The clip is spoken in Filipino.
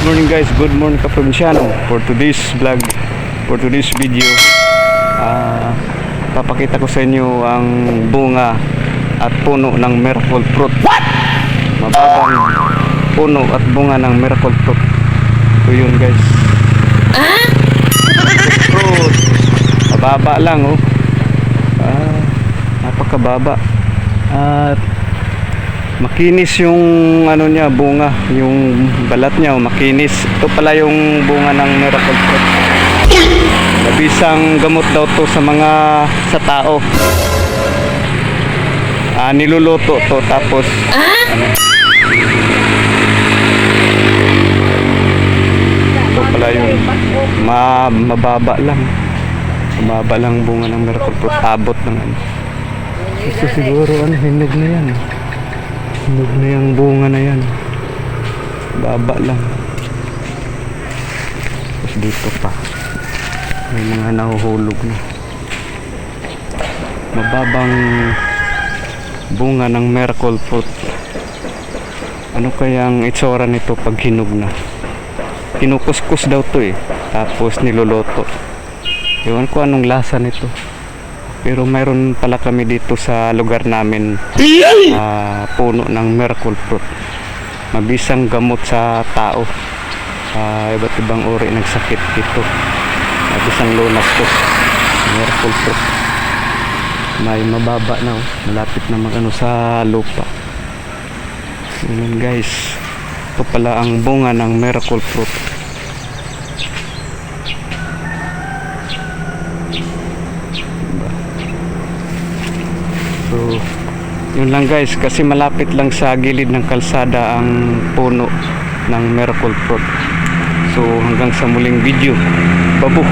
guys, good morning kaprobinsyano For today's vlog, for today's video ah Papakita ko sa inyo ang bunga at puno ng miracle fruit. What? Mababang puno at bunga ng miracle fruit. Ito yun guys. Fruit. Mababa lang oh. Ah, Napakababa. At makinis yung ano niya bunga. Yung balat niya oh, makinis. Ito pala yung bunga ng miracle fruit labisang gamot daw to sa mga sa tao. Ah, niluluto to tapos ano, ito pala yung ma, mababa lang. Mababa lang bunga ng miracle fruit abot ng ano. Ito siguro ano hinog na yan Hinog na yung bunga na yan. Baba lang. Tapos dito pa. May mga nahuhulog na. Mababang bunga ng miracle fruit. Ano kayang itsura nito pag hinog na? Kinukuskus daw to eh. Tapos niloloto. Ewan ko anong lasa nito. Pero mayroon pala kami dito sa lugar namin ah, puno ng miracle fruit. Mabisang gamot sa tao. Ah, iba't ibang uri ng sakit dito. Mabisang lunas to. Miracle fruit. May mababa na oh. Malapit na magano sa lupa. Ganun guys. Ito pala ang bunga ng miracle fruit. So, yun lang guys, kasi malapit lang sa gilid ng kalsada ang puno ng miracle fruit. So, hanggang sa muling video. Babu!